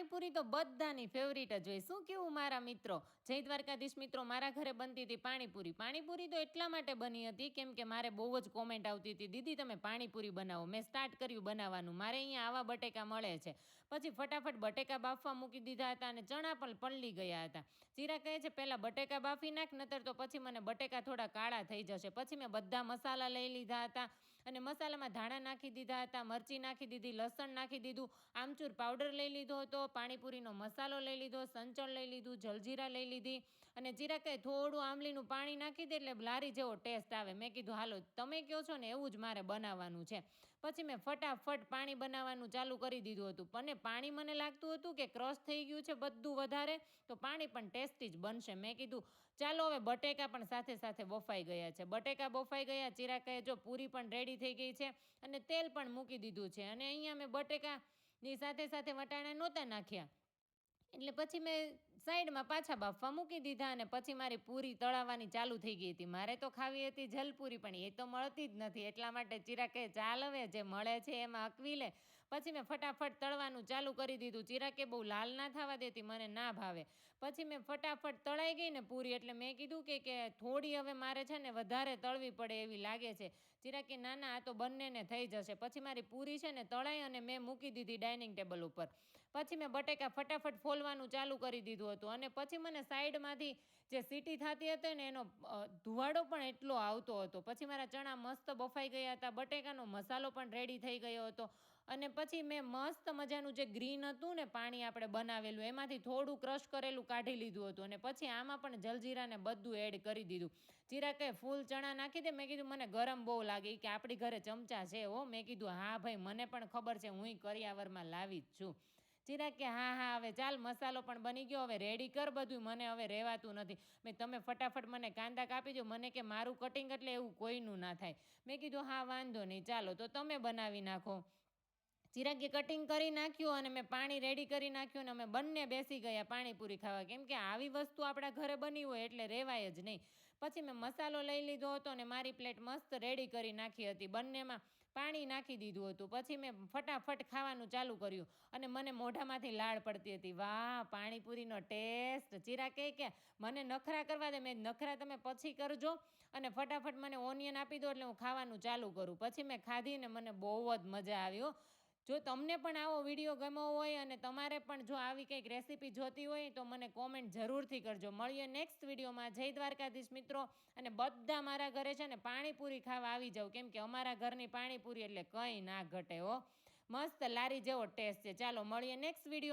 પાણીપુરી તો બધાની ફેવરિટ જ હોય. શું કેવું મારા મિત્રો? જય દ્વારકાધીશ મિત્રો, મારા ઘરે બનતી હતી પાણીપુરી. પાણીપુરી તો એટલા માટે બની હતી, કેમ કે મારે બહુ જ કોમેન્ટ આવતી હતી, દીદી, તમે પાણીપુરી બનાવો. મેં સ્ટાર્ટ કર્યું બનાવવાનું. મારે અહીંયા આવા બટેકા મળે છે. પછી ફટાફટ બટેકા બાફવા મૂકી દીધા હતા અને ચણા પણ પલળી ગયા હતા. ચીરા કહે છે, પહેલાં બટેકા બાફી નાખ, નતર તો પછી મને બટેકા થોડા કાળા થઈ જશે. પછી મેં બધા મસાલા લઈ લીધા હતા. અને મસાલામાં ધાણા નાખી દીધા હતા, મરચી નાખી દીધી, લસણ નાખી દીધું, આમચૂર પાવડર લઈ લીધો હતો, પાણીપુરીનો મસાલો લઈ લીધો, સંચળ લઈ લીધું, જલજીરા લઈ લીધી અને જીરા કંઈ થોડું આંબલીનું પાણી નાખી દે એટલે લારી જેવો ટેસ્ટ આવે. મેં કીધું, હાલો, તમે કહો છો ને એવું જ મારે બનાવવાનું છે. પછી મેં ફટાફટ પાણી બનાવવાનું ચાલુ કરી દીધું હતું. અને પાણી મને લાગતું હતું કે ક્રશ થઈ ગયું છે બધું વધારે, તો પાણી પણ ટેસ્ટી જ બનશે. મેં કીધું, ચાલો હવે બટેકા પણ સાથે સાથે બફાઈ ગયા છે. બટેકા બફાઈ ગયા, ચીરા કહે જો પૂરી પણ રેડી થઈ ગઈ છે અને તેલ પણ મૂકી દીધું છે. અને અહીંયા મેં બટેકાની સાથે સાથે વટાણા નહોતા નાખ્યા. એટલે પછી મેં સાઈડમાં પાછા બાફવા મૂકી દીધા અને પછી મારી પૂરી તળાવવાની ચાલુ થઈ ગઈ હતી. મારે તો ખાવી હતી જલપૂરી, પણ એ તો મળતી જ નથી. એટલા માટે ચિરાકે ચાલ હવે, જે મળે છે એમાં અકવી લે. પછી મેં ફટાફટ તળવાનું ચાલુ કરી દીધું. ચિરાકે બહુ લાલ ના થવા દેતી, મને ના ભાવે. પછી મેં ફટાફટ તળાઈ ગઈ ને પૂરી, એટલે મેં કીધું કે કે થોડી હવે મારે છે ને વધારે તળવી પડે એવી લાગે છે. ચિરાકે ના ના, આ તો બંનેને થઈ જશે. પછી મારી પૂરી છે ને તળાઈ અને મેં મૂકી દીધી ડાઇનિંગ ટેબલ ઉપર. પછી મેં બટેકા ફટાફટ ફોલવાનું ચાલુ કરી દીધું હતું. અને પછી મને સાઈડમાંથી જે સીટી થતી હતી ને એનો ધુવાડો પણ એટલો આવતો હતો. પછી મારા ચણા મસ્ત બફાઈ ગયા હતા. બટેકાનો મસાલો પણ રેડી થઈ ગયો હતો. અને પછી મેં મસ્ત મજાનું જે ગ્રીન હતું ને પાણી આપણે બનાવેલું, એમાંથી થોડું ક્રશ કરેલું કાઢી લીધું હતું. અને પછી આમાં પણ જલજીરાને બધું એડ કરી દીધું. જીરા કે ફૂલ ચણા નાખી દે, મેં કીધું મને ગરમ બહુ લાગે. કે આપણી ઘરે ચમચા છે હો. મેં કીધું, હા ભાઈ, મને પણ ખબર છે. હું કરિયાવરમાં લાવી જ છું. ચિરાગ કે, હા હા, હવે ચાલ, મસાલો પણ બની ગયો, હવે રેડી કર બધું, મને હવે રહેવાતું નથી. મેં તમે ફટાફટ મને કાંદા કાપી દો, મને કે મારું કટિંગ એટલે એવું કોઈનું ના થાય. મેં કીધું, હા, વાંધો નહીં, ચાલો, તો તમે બનાવી નાખો. ચિરાગે કટિંગ કરી નાખ્યું અને મેં પાણી રેડી કરી નાખ્યું અને અમે બંને બેસી ગયા પાણીપુરી ખાવા. કેમ કે આવી વસ્તુ આપણા ઘરે બની હોય એટલે રહેવાય જ નહીં. પછી મેં મસાલો લઈ લીધો હતો અને મારી પ્લેટ મસ્ત રેડી કરી નાખી હતી. બંનેમાં પાણી નાખી દીધું હતું. પછી મેં ફટાફટ ખાવાનું ચાલુ કર્યું અને મને મોઢામાંથી લાળ પડતી હતી. વાહ, પાણીપુરીનો ટેસ્ટ ચીરા કહે કે મને નખરા કરવા દે, મેં નખરા તમે પછી કરજો. અને ફટાફટ મને ઓનિયન આપી દો એટલે હું ખાવાનું ચાલુ કરું. પછી મેં ખાધીને મને બહુ જ મજા આવ્યો જો તમને પણ આવો વીડિયો ગમ્યો હોય અને તમારે પણ જો આવી કંઈક રેસીપી જોતી હોય તો મને કોમેન્ટ જરૂરથી કરજો. મળીએ નેક્સ્ટ વિડીયોમાં. જય દ્વારકાધીશ મિત્રો. અને બધા મારા ઘરે છે ને પાણીપુરી ખાવા આવી જાવ કેમ કે અમારા ઘરની પાણીપુરી એટલે કંઈ ના ઘટે હો. મસ્ત લારી જેવો ટેસ્ટ છે. ચાલો, મળીએ નેક્સ્ટ વીડિયો